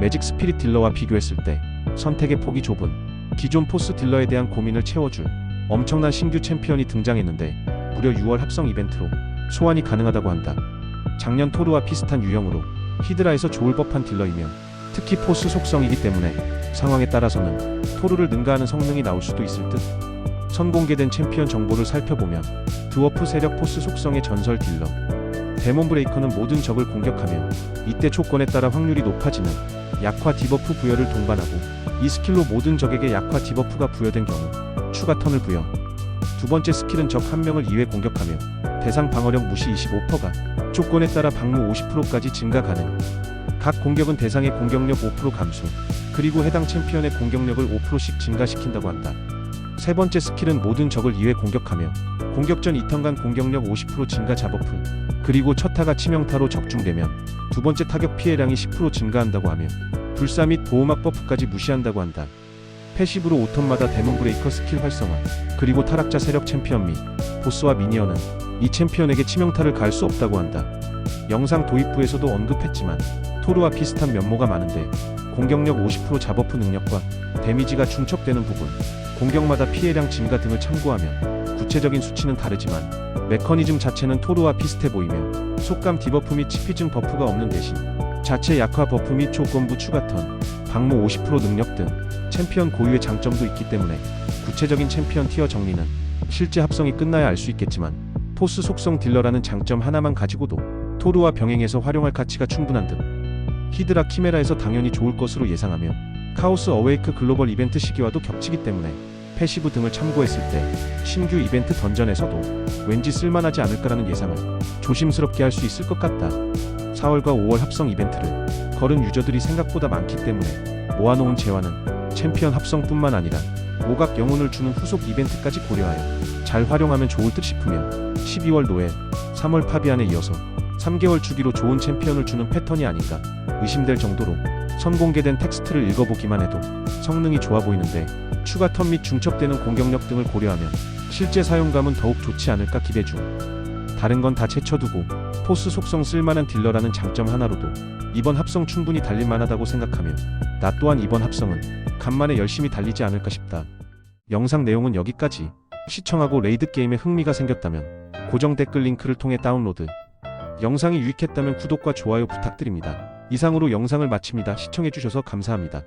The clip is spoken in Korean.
매직 스피릿 딜러와 비교했을 때 선택의 폭이 좁은 기존 포스 딜러에 대한 고민을 채워줄 엄청난 신규 챔피언이 등장했는데 무려 6월 합성 이벤트로 소환이 가능하다고 한다. 작년 토르와 비슷한 유형으로 히드라에서 좋을 법한 딜러이며 특히 포스 속성이기 때문에 상황에 따라서는 토르를 능가하는 성능이 나올 수도 있을 듯. 선공개된 챔피언 정보를 살펴보면 드워프 세력 포스 속성의 전설 딜러 데몬 브레이커는 모든 적을 공격하며 이때 조건에 따라 확률이 높아지는 약화 디버프 부여를 동반하고 이 스킬로 모든 적에게 약화 디버프가 부여된 경우 추가 턴을 부여. 두 번째 스킬은 적 한 명을 2회 공격하며 대상 방어력 무시 25%가 조건에 따라 방무 50%까지 증가 가능. 각 공격은 대상의 공격력 5% 감소 그리고 해당 챔피언의 공격력을 5%씩 증가시킨다고 한다. 세 번째 스킬은 모든 적을 2회 공격하며 공격 전 2턴간 공격력 50% 증가 자버프 그리고 첫 타가 치명타로 적중되면 두 번째 타격 피해량이 10% 증가한다고 하며 불사 및 보호막 버프까지 무시한다고 한다. 패시브로 5턴마다 데몬 브레이커 스킬 활성화 그리고 타락자 세력 챔피언 및 보스와 미니언은 이 챔피언에게 치명타를 가할 수 없다고 한다. 영상 도입부에서도 언급했지만 토르와 비슷한 면모가 많은데 공격력 50% 자버프 능력과 데미지가 중첩되는 부분 공격마다 피해량 증가 등을 참고하면 구체적인 수치는 다르지만 메커니즘 자체는 토르와 비슷해 보이며 속감 디버프 및 치피증 버프가 없는 대신 자체 약화 버프 및 조건부 추가 턴, 방무 50% 능력 등 챔피언 고유의 장점도 있기 때문에 구체적인 챔피언 티어 정리는 실제 합성이 끝나야 알 수 있겠지만 포스 속성 딜러라는 장점 하나만 가지고도 토르와 병행해서 활용할 가치가 충분한 듯 히드라 키메라에서 당연히 좋을 것으로 예상하며 카오스 어웨이크 글로벌 이벤트 시기와도 겹치기 때문에 패시브 등을 참고했을 때 신규 이벤트 던전에서도 왠지 쓸만하지 않을까라는 예상을 조심스럽게 할 수 있을 것 같다. 4월과 5월 합성 이벤트를 걸은 유저들이 생각보다 많기 때문에 모아놓은 재화는 챔피언 합성뿐만 아니라 오각 영혼을 주는 후속 이벤트까지 고려하여 잘 활용하면 좋을 듯 싶으며 12월 노엘, 3월 파비안에 이어서 3개월 주기로 좋은 챔피언을 주는 패턴이 아닌가 의심될 정도로 선공개된 텍스트를 읽어보기만 해도 성능이 좋아 보이는데 추가 턴 및 중첩되는 공격력 등을 고려하면 실제 사용감은 더욱 좋지 않을까 기대 중. 다른 건 다 제쳐두고 포스 속성 쓸만한 딜러라는 장점 하나로도 이번 합성 충분히 달릴 만하다고 생각하며 나 또한 이번 합성은 간만에 열심히 달리지 않을까 싶다. 영상 내용은 여기까지. 시청하고 레이드 게임에 흥미가 생겼다면 고정 댓글 링크를 통해 다운로드. 영상이 유익했다면 구독과 좋아요 부탁드립니다. 이상으로 영상을 마칩니다. 시청해주셔서 감사합니다.